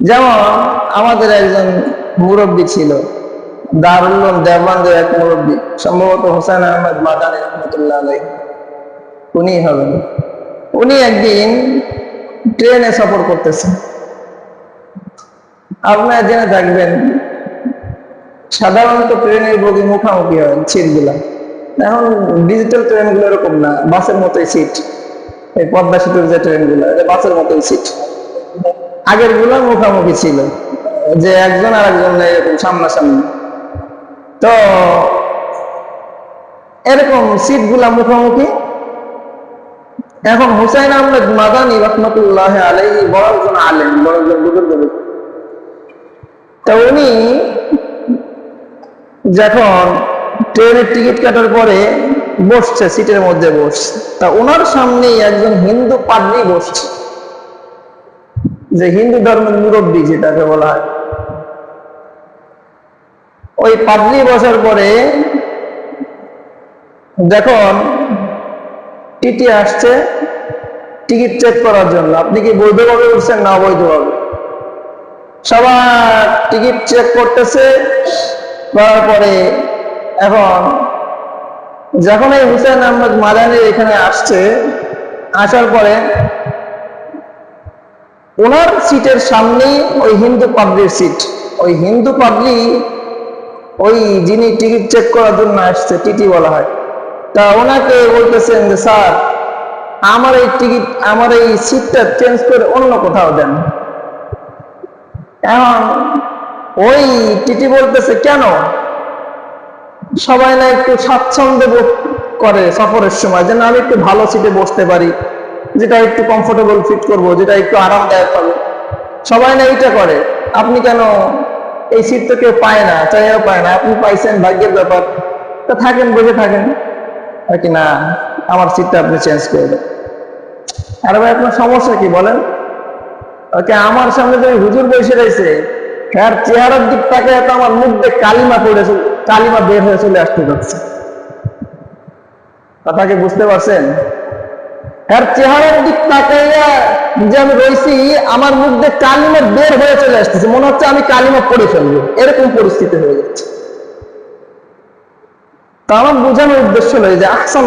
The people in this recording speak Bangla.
যেমন আমাদের একজন মুরব্বী ছিল, দারুল দেওয়ানদের এক মুরব্বী, সম্ভবত হোসেন আহমদ মাদানী রহমতুল্লাহ উনি হবেন। উনি একদিন ট্রেনে সফর করতেছেন। আপনার জেনে থাকবেন, সাধারণত ট্রেনের বগি মুখামুখি হয় সিটগুলা। এখন ডিজিটাল ট্রেনগুলো এরকম না, বাসের মতোই সিট এই পদ্মা সেতুর যে ট্রেনগুলো, এটা বাসের মতোই সিট আগেরগুলো মুখামুখি ছিল। যে একজন আর একজন এরকম সামনাসামনি। তো এরকম সিটগুলা মুখোমুখি। এখন হুসাইন আহমেদ মাদানী রহমতুল্লাহ আলাই বড় একজন আলেন বড় একজন বুজুর্গ তো উনি যখন ট্রেনের টিকিট কাটার পরে বসছে সিটের মধ্যে বসছে, তা ওনার সামনেই একজন হিন্দু পাদ্রী বসছে। যে হিন্দু ধর্মের মুরব্বী যেটাকে বলা হয়। ওই পাদ্রী বসার পরে যখন টিটি আসছে, টিকিট চেক করার জন্য। আপনি কি বৈধভাবে উঠছেন না অবৈধভাবে? সবার টিকিট চেক করতেছে, করার পরে এখন যখন এই হুসেন আহমদ মাদানি এখানে আসছে, আসার পরে ওনার সিটের সামনেই ওই হিন্দু পাবলির সিট। ওই হিন্দু পাবলি, ওই যিনি টিকিট চেক করার জন্য আসছে, টিটি বলা হয়, তা ওনাকে বলতেছেন যে, স্যার, আমার এই টিকিট, আমার এই সিটটা চেঞ্জ করে অন্য কোথাও দেন। এখন ওই টিটি বলতেছে, কেন? সবাই না একটু স্বাচ্ছন্দ্য বোধ করে সফরের সময় যেন আমি একটু ভালো সিটে বসতে পারি। যেটা একটু কমফোর্টেবল ফিট করব, যেটা একটু আরামদায়ক হবে। সবাই না এটা করে, আপনি কেন এই সিট তো কেউ পায় না চাইও পায় না, আপনি পাইছেন, ভাগ্যের ব্যাপার। তা থাকেন, বসে থাকেন। আর কি না, আমার সিটটা আপনি চেঞ্জ করে দেন। আরে ভাই, আপনার সমস্যা কি বলেন? ওকে, আমার সামনে যে হুজুর বসে রয়েছে হ্যাঁ চেহারার দিক তাকে তো আমার মুখ দিয়ে কালিমা পড়ে কালিমা বের হয়ে চলে আসতে যাচ্ছে কথাকে বুঝতে পারছেন? হ্যাঁ চেহারার দিক তাকাইয়া যে আমি রয়েছি, আমার মধ্যে কালিমা বের হয়ে চলে আসতেছে। মনে হচ্ছে আমি কালিমা পড়ে ফেলব। এরকম পরিস্থিতি হয়ে যাচ্ছে। তা আমার বোঝানোর উদ্দেশ্য নয় যে, আহসান